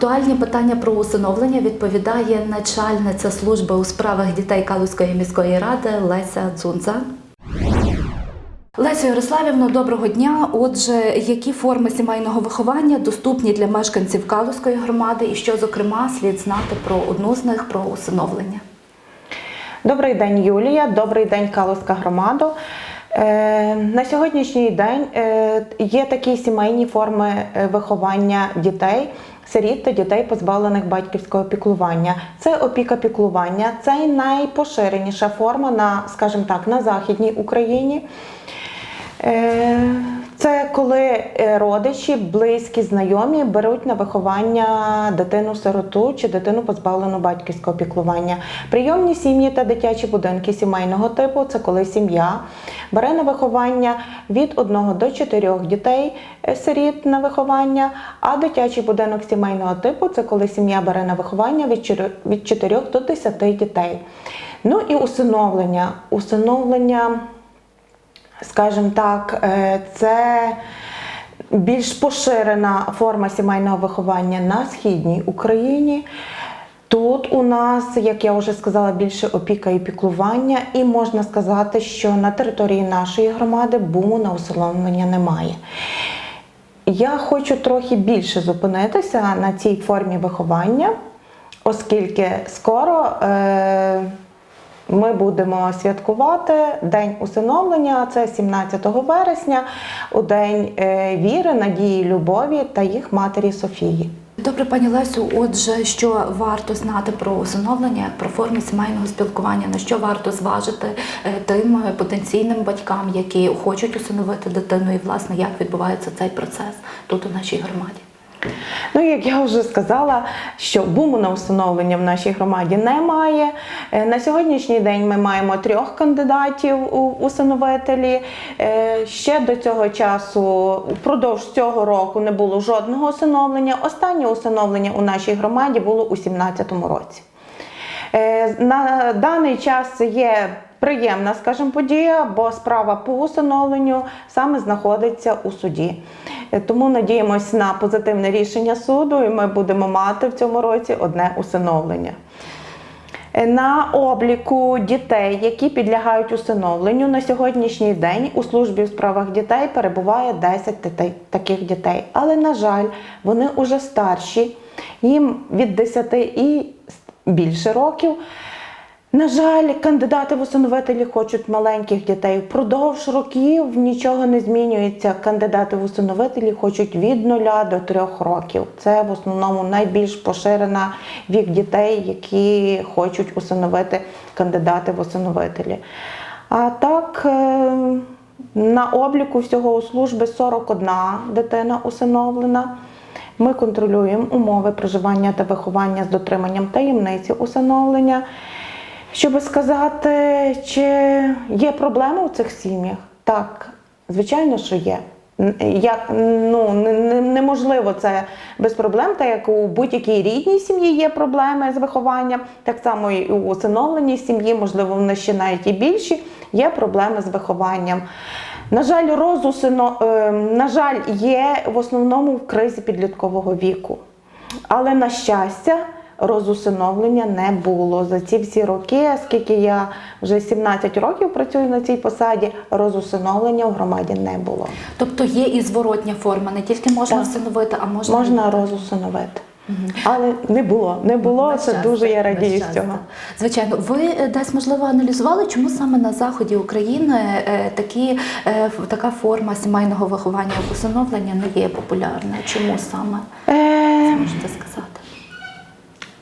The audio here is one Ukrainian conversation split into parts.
актуальні питання про усиновлення відповідає начальниця служби у справах дітей Калузької міської ради Леся Дзунза. Лесю Ярославівно, доброго дня. Отже, які форми сімейного виховання доступні для мешканців Калузької громади, і що, зокрема, слід знати про одну з них про усиновлення? Добрий день, Юлія. Добрий день, Калузька громада. Е, На сьогоднішній день е, є такі сімейні форми е, виховання дітей, сиріт та дітей, позбавлених батьківського піклування. Це опіка піклування, це найпоширеніша форма на, скажімо так, на Західній Україні. Е, Це коли е, родичі, близькі, знайомі беруть на виховання дитину-сироту чи дитину позбавлену батьківського піклування. Прийомні сім'ї та дитячі будинки сімейного типу це коли сім'я бере на виховання від 1 до 4 дітей е, сиріт на виховання, а дитячий будинок сімейного типу це коли сім'я бере на виховання від 4 від 4 до 10 дітей. Ну і усиновлення. Усиновлення скажімо так, е, це більш поширена форма сімейного виховання на східній Україні. Тут у нас, як я вже сказала, більше опіка і піклування, і можна сказати, що на території нашої громади буму на усиновлення немає. Я хочу трохи більше зупинитися на цій формі виховання, оскільки скоро е, ми будемо святкувати День усиновлення, це 17 вересня, у День е, віри, надії, любові та їх матері Софії. Добре, пані Лесю. Отже, що варто знати про усиновлення, про форми сімейного спілкування, на що варто зважити е, тим е, потенційним батькам, які хочуть усиновити дитину, і власне як відбувається цей процес тут у нашій громаді. Ну, як я вже сказала, що буму на усиновлення в нашій громаді немає. Е, На сьогоднішній день ми маємо трьох кандидатів у усиновителі. Е, Ще до цього часу, впродовж цього року, не було жодного усиновлення. Останнє усиновлення у нашій громаді було у 2017 році. Е, На даний час є приємна, скажімо, подія, бо справа по усиновленню саме знаходиться у суді. Е, Тому надіємось на позитивне рішення суду, і ми будемо мати в цьому році одне усиновлення. Е, На обліку дітей, які підлягають усиновленню, на сьогоднішній день у службі у справах дітей перебуває 10 дітей, таких дітей. Але, на жаль, вони вже старші, їм від 10 і більше років. На жаль, кандидати в усиновителі хочуть маленьких дітей. Впродовж років нічого не змінюється. Кандидати в усиновителі хочуть від 0 до 3 років. Це в основному найбільш поширена вік дітей, які хочуть усиновити кандидати в усиновителі. А так, е, на обліку всього у служби 41 дитина усиновлена. Ми контролюємо умови проживання та виховання з дотриманням таємниці усиновлення. Щоб сказати, чи є проблеми у цих сім'ях? Так, звичайно, що є. Як, ну, не- не- неможливо це без проблем, так як у будь-якій рідній сім'ї є проблеми з вихованням, так само і у усиновленій сім'ї, можливо, вони ще навіть і більші, є проблеми з вихованням. На жаль, розусино, е, на жаль, є в основному в кризі підліткового віку. Але на щастя, розусиновлення не було. За ці всі роки, скільки я вже 17 років працюю на цій посаді, розусиновлення в громаді не було. Тобто є і зворотня форма, не тільки можна Так. всиновити, а можна Можна розусиновити. Але не було. Не було. На Це щастя, дуже я радію з цього. Звичайно, ви е, десь можливо аналізували, чому саме на заході України е, такі, е, така форма сімейного виховання усиновлення не є популярною? Чому саме Е, можете сказати?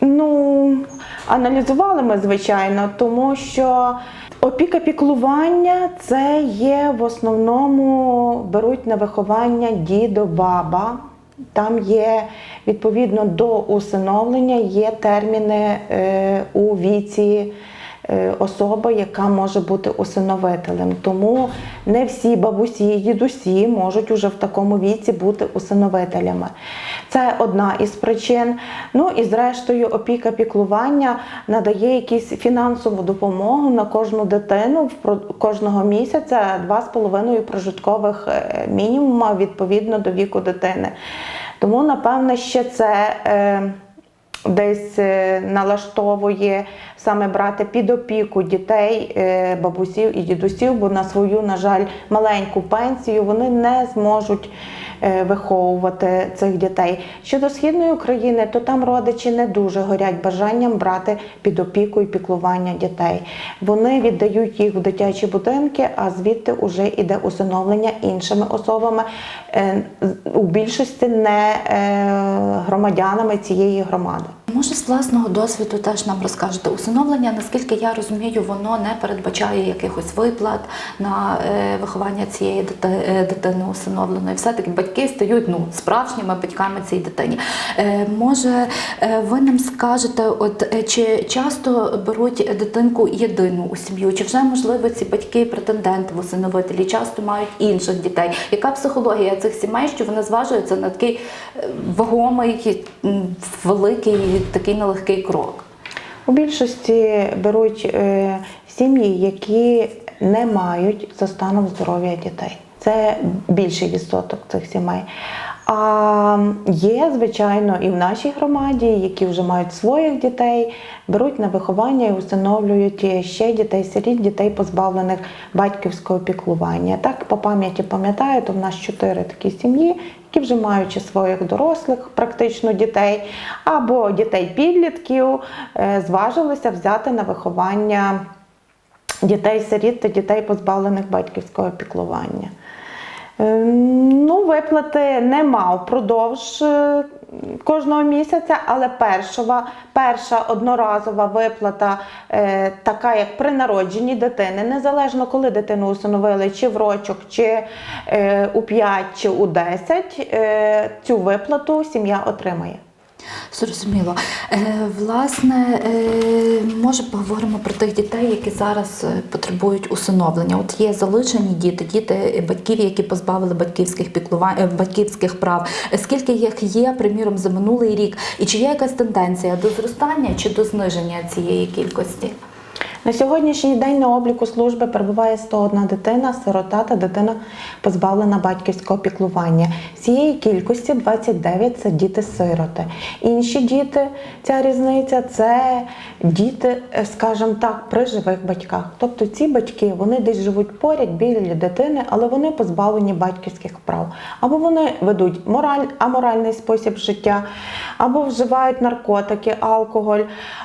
Ну, аналізували ми, звичайно, тому що опіка піклування це є в основному беруть на виховання дідо, баба. Там є відповідно до усиновлення є терміни е, у віці е, особи, яка може бути усиновителем. Тому не всі бабусі і дідусі можуть уже в такому віці бути усиновителями. Це одна із причин. Ну і зрештою, опіка піклування надає якусь фінансову допомогу на кожну дитину впро- кожного місяця 2,5 прожиткових е, мінімума відповідно до віку дитини. Тому, напевне, ще це. Десь е, налаштовує саме брати під опіку дітей, е, бабусів і дідусів, бо на свою, на жаль, маленьку пенсію вони не зможуть е, виховувати цих дітей. Щодо східної України, то там родичі не дуже горять бажанням брати під опіку і піклування дітей. Вони віддають їх в дитячі будинки, а звідти вже йде усиновлення іншими особами, у більшості не громадянами цієї громади. Може, з власного досвіду теж нам розкажете. Усиновлення, наскільки я розумію, воно не передбачає якихось виплат на е, виховання цієї е, дитини усиновленої. Все-таки батьки стають ну, справжніми батьками цієї дитині. Е, може, ви нам скажете, от чи часто беруть дитинку єдину у сім'ю, чи вже можливо ці батьки претенденти в усиновителі часто мають інших дітей? Яка психологія цих сімей, що вони зважуються на такий вагомий, м, такий нелегкий крок? У більшості беруть е, сім'ї, які не мають за станом здоров'я дітей. Це більший відсоток цих сімей. А є, звичайно, і в нашій громаді, які вже мають своїх дітей, беруть на виховання і усиновлюють ще дітей, сиріт, дітей, позбавлених батьківського піклування. Так, по пам'яті пам'ятаю, то в нас чотири такі сім'ї, які вже маючи своїх дорослих, практично дітей, або дітей-підлітків, е, зважилися взяти на виховання дітей-сиріт та дітей, позбавлених батьківського піклування. Е, Ну, виплати нема впродовж е, кожного місяця, але першова, перша одноразова виплата, е, така як при народженні дитини, незалежно коли дитину усиновили, чи в рочок, чи е, у 5, чи у 10, е, цю виплату сім'я отримає. Зрозуміло. Е, власне, може поговоримо про тих дітей, які зараз е, потребують усиновлення. От є залишені діти, діти батьків, які позбавили батьківських піклувань, е, батьківських прав. Скільки їх є, приміром, за минулий рік? І чи є якась тенденція до зростання чи до зниження цієї кількості? На сьогоднішній день на обліку служби перебуває 101 дитина, сирота та дитина позбавлена батьківського піклування. З цієї кількості 29 – це діти-сироти. Інші діти, ця різниця це діти, е, скажімо так, при живих батьках. Тобто ці батьки вони десь живуть поряд біля дитини, але вони позбавлені батьківських прав. Або вони ведуть мораль, аморальний спосіб життя, або вживають наркотики, алкоголь,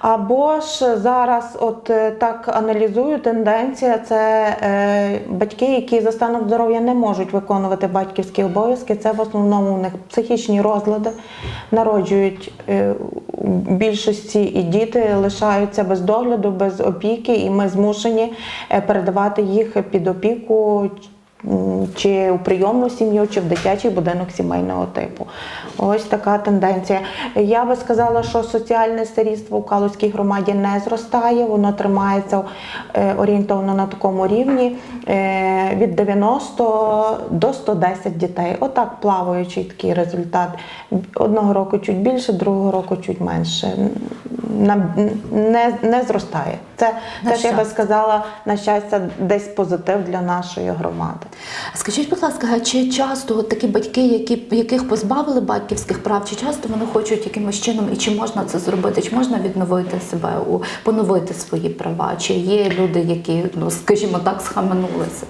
або ж зараз, от е, так аналізую, тенденція це е, батьки, які за станом здоров'я не можуть виконувати батьківські обов'язки. Це в основному у них психічні розлади, народжують е, більшості і діти лишаються без догляду, без опіки, і ми змушені е, передавати їх під опіку. Чи у прийомну сім'ю, чи в дитячий будинок сімейного типу. Ось така тенденція. Я би сказала, що соціальне сирітство у Калузькій громаді не зростає, воно тримається е, орієнтовно на такому рівні е, від 90 до 110 дітей. Отак плаваючий такий результат. Одного року чуть більше, другого року чуть менше. Не, не зростає. Це На теж я би сказала, на щастя, десь позитив для нашої громади. Скажіть, будь ласка, чи часто от такі батьки, які, яких позбавили батьківських прав, чи часто вони хочуть якимось чином, і чи можна це зробити? Чи можна відновити себе, у- поновити свої права? Чи є люди, які, ну скажімо так, схаменулися?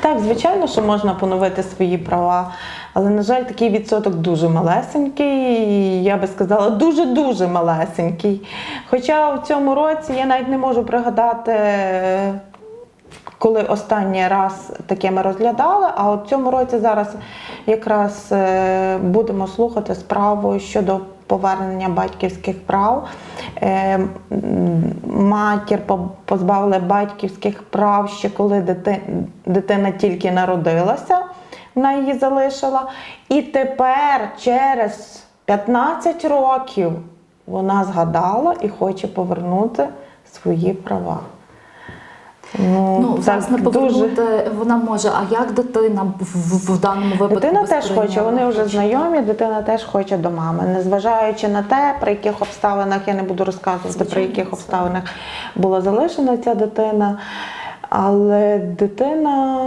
Так, звичайно, що можна поновити свої права, але, на жаль, такий відсоток дуже малесенький, і я би сказала, дуже-дуже малесенький. Хоча в цьому році я навіть не можу пригадати, коли останній раз таке ми розглядали, а от цьому році зараз якраз е, будемо слухати справу щодо повернення батьківських прав. Е, Матір позбавили батьківських прав ще коли дитина тільки народилася, вона її залишила. І тепер, через 15 років, вона згадала і хоче повернути свої права. Ну, Ну, власне, повернути вона може. А як дитина в, в, в даному випадку? Дитина теж хоче, вони вже Хоче. знайомі, дитина теж хоче до мами. Незважаючи на те, при яких обставинах, я не буду розказувати, при яких це- обставинах була залишена ця дитина. Але дитина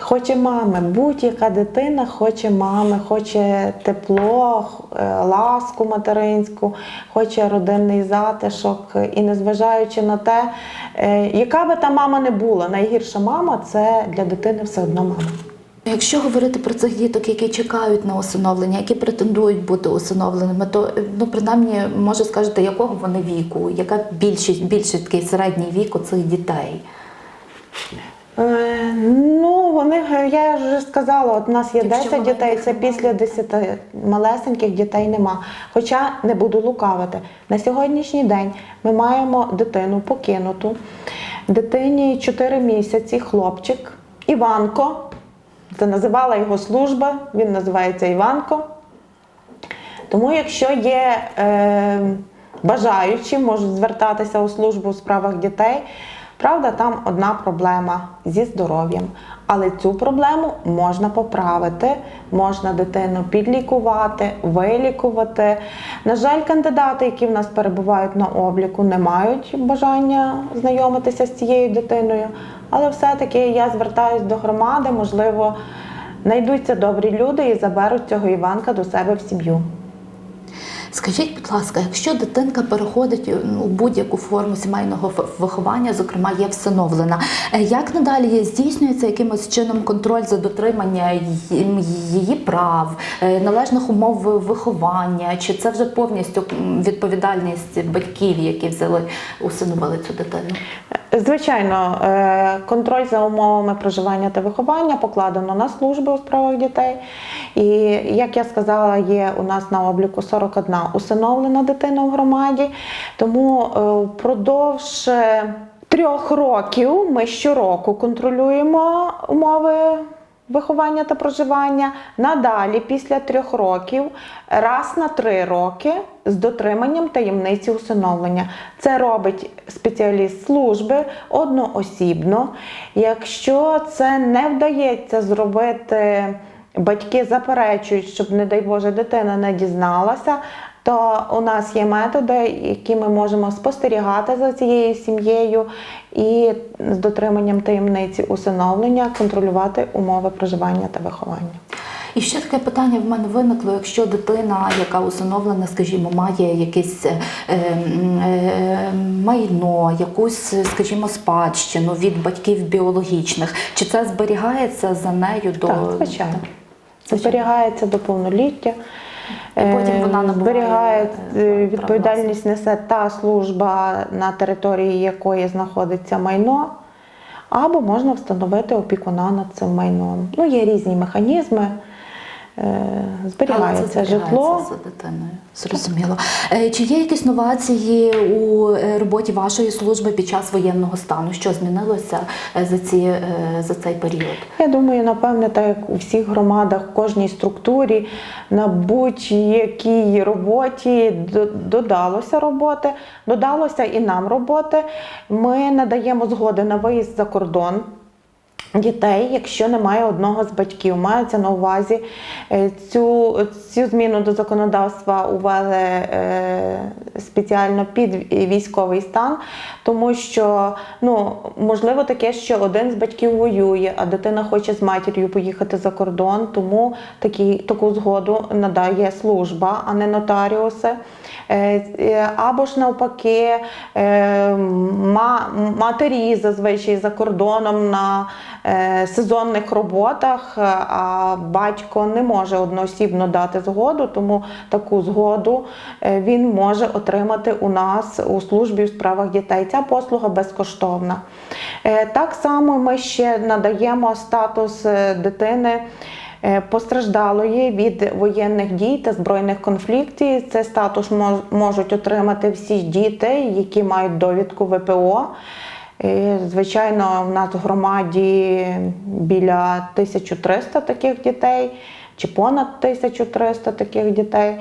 хоче мами. Будь-яка дитина хоче мами, хоче тепло, е, ласку материнську, хоче родинний затишок. І незважаючи на те, е, яка би та мама не була, найгірша мама це для дитини все одно мама. Якщо говорити про цих діток, які чекають на усиновлення, які претендують бути усиновленими, то ну принаймні може скажете, якого вони віку, яка більшість більший такий середній вік у цих дітей? Е, Ну, вони, я вже сказала, от у нас є Якщо 10 дітей, маленьких це немає. після 10 малесеньких дітей нема. Хоча не буду лукавити. На сьогоднішній день ми маємо дитину покинуту. Дитині 4 місяці, хлопчик, Іванко. Це називала його служба, він називається Іванко. Тому, якщо є е, бажаючі, можуть звертатися у службу у справах дітей. Правда, там одна проблема зі здоров'ям. Але цю проблему можна поправити, можна дитину підлікувати, вилікувати. На жаль, кандидати, які в нас перебувають на обліку, не мають бажання знайомитися з цією дитиною. Але все-таки я звертаюся до громади, можливо, знайдуться добрі люди і заберуть цього Іванка до себе в сім'ю. Скажіть, будь ласка, якщо дитинка переходить ну, у будь-яку форму сімейного виховання, зокрема є всиновлена, е, як надалі здійснюється якимось чином контроль за дотримання її прав, е, належних умов виховання? Чи це вже повністю відповідальність батьків, які взяли усиновили цю дитину? Звичайно, е, контроль за умовами проживання та виховання покладено на служби у справах дітей. І як я сказала, є у нас на обліку 41 усиновлена дитина в громаді. Тому е, впродовж е, трьох років ми щороку контролюємо умови виховання та проживання. Надалі, після трьох років, раз на три роки з дотриманням таємниці усиновлення. Це робить спеціаліст служби одноосібно. Якщо це не вдається зробити, батьки заперечують, щоб, не дай Боже, дитина не дізналася. То у нас є методи, які ми можемо спостерігати за цією сім'єю і з дотриманням таємниці усиновлення контролювати умови проживання та виховання. І ще таке питання в мене виникло, якщо дитина, яка усиновлена, скажімо, має якесь е, е, майно, якусь, скажімо, спадщину від батьків біологічних, чи це зберігається за нею до Так, звичайно. Звичайно. Зберігається до повноліття. І потім Е, вона набуває, зберігає е, е, відповідальність несе та служба, на території якої знаходиться майно, або можна встановити опікуна над цим майном. Ну, є різні механізми. Е, Зберігається житло. за дитиною. Зрозуміло. Е, Чи є якісь новації у е, роботі вашої служби під час воєнного стану? Що змінилося за ці за цей період? Я думаю, напевне, так як у всіх громадах, в кожній структурі, на будь-якій роботі додалося роботи, додалося і нам роботи. Ми надаємо згоди на виїзд за кордон. Дітей, якщо немає одного з батьків, мається на увазі е, цю, цю зміну до законодавства увели е, спеціально під військовий стан, тому що ну можливо таке, що один з батьків воює, а дитина хоче з матір'ю поїхати за кордон, тому такі, таку згоду надає служба, а не нотаріуси. Е, е, Або ж навпаки, е, матері зазвичай за кордоном на сезонних роботах, а батько не може одноосібно дати згоду, тому таку згоду він може отримати у нас у службі у справах дітей. Ця послуга безкоштовна. Так само ми ще надаємо статус дитини. Е, Постраждалої від воєнних дій та збройних конфліктів. Це статус мож- можуть отримати всі діти, які мають довідку ВПО. Е, Звичайно, в нас в громаді біля 1300 таких дітей, чи понад 1300 таких дітей.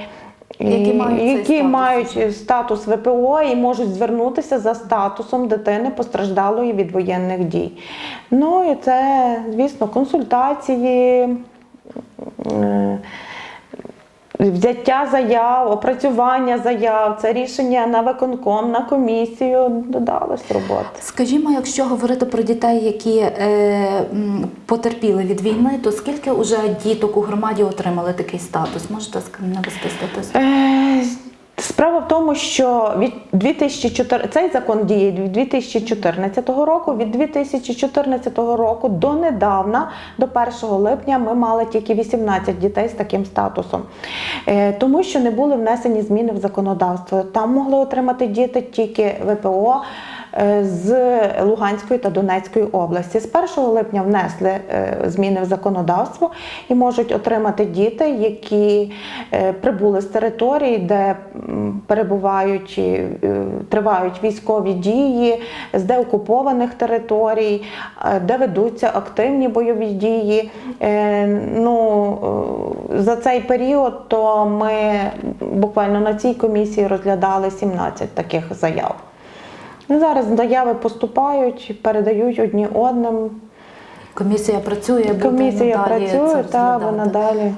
Які мають які статус? мають статус ВПО і можуть звернутися за статусом дитини постраждалої від воєнних дій. Ну і це, звісно, консультації. Е, взяття заяв, опрацювання заяв, це рішення на виконком, на комісію додалось роботи. Скажімо, якщо говорити про дітей, які е, потерпіли від війни, то скільки вже діток у громаді отримали такий статус? Можете навести статус? Е, Справа в тому, що від 2004, цей закон діє від 2014 року. Від 2014 року до недавна, до 1 липня, ми мали тільки 18 дітей з таким статусом, Е, тому що не були внесені зміни в законодавство. Там могли отримати діти тільки ВПО. Е, З Луганської та Донецької області з 1 липня внесли е, зміни в законодавство і можуть отримати діти, які е, прибули з територій, де перебувають тривають військові дії, з деокупованих територій, де ведуться активні бойові дії. Ну, за цей період то ми буквально на цій комісії розглядали 17 таких заяв. Ну, Зараз заяви поступають, передають одні одним. Комісія працює, буде Комісія надалі це працює та вона далі.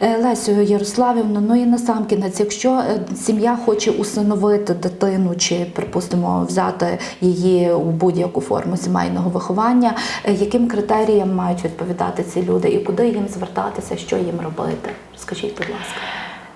Е, Лесю Ярославівна, ну і насамкінець, якщо е, сім'я хоче усиновити дитину чи, припустимо, взяти її у будь-яку форму сімейного виховання, е, яким критеріям мають відповідати ці люди і куди їм звертатися, що їм робити? Скажіть, будь ласка.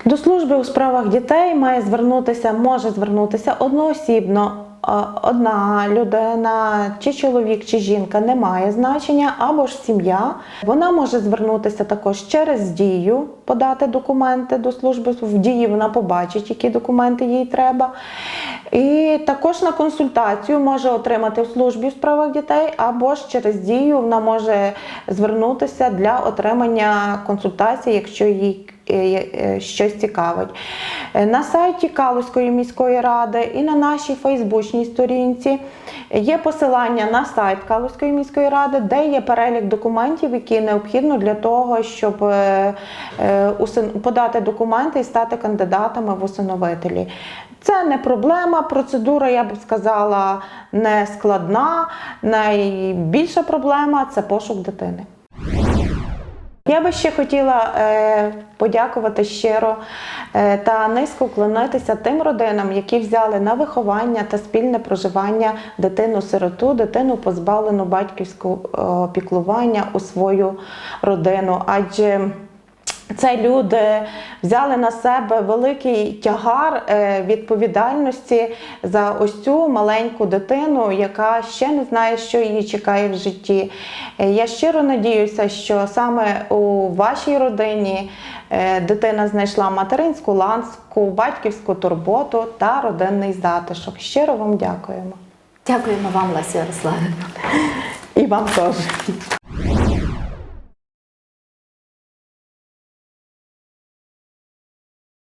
До служби у справах дітей має звернутися, може звернутися одноосібно. Е, Одна людина, чи чоловік, чи жінка не має значення, або ж сім'я. Вона може звернутися також через дію, подати документи до служби. В дії вона побачить, які документи їй треба. І також на консультацію може отримати в службі у справах дітей, або ж через дію вона може звернутися для отримання консультації, якщо їй щось цікавить. Е, На сайті Калузької міської ради і на нашій Фейсбучній сторінці є посилання на сайт Калузької міської ради, де є перелік документів, які необхідно для того, щоб е, е, подати документи і стати кандидатами в усиновителі. Це не проблема. Процедура, я б сказала, не складна. Найбільша проблема це пошук дитини. Я би ще хотіла е, подякувати щиро е, та низько вклонитися тим родинам, які взяли на виховання та спільне проживання дитину-сироту, дитину позбавлену батьківського е, піклування у свою родину. Адже це люди взяли на себе великий тягар е, відповідальності за ось цю маленьку дитину, яка ще не знає, що її чекає в житті. Е, Я щиро надіюся, що саме у вашій родині е, дитина знайшла материнську ласку, батьківську турботу та родинний затишок. Щиро вам дякуємо. Дякуємо вам, Леся Ярославівна. І вам теж.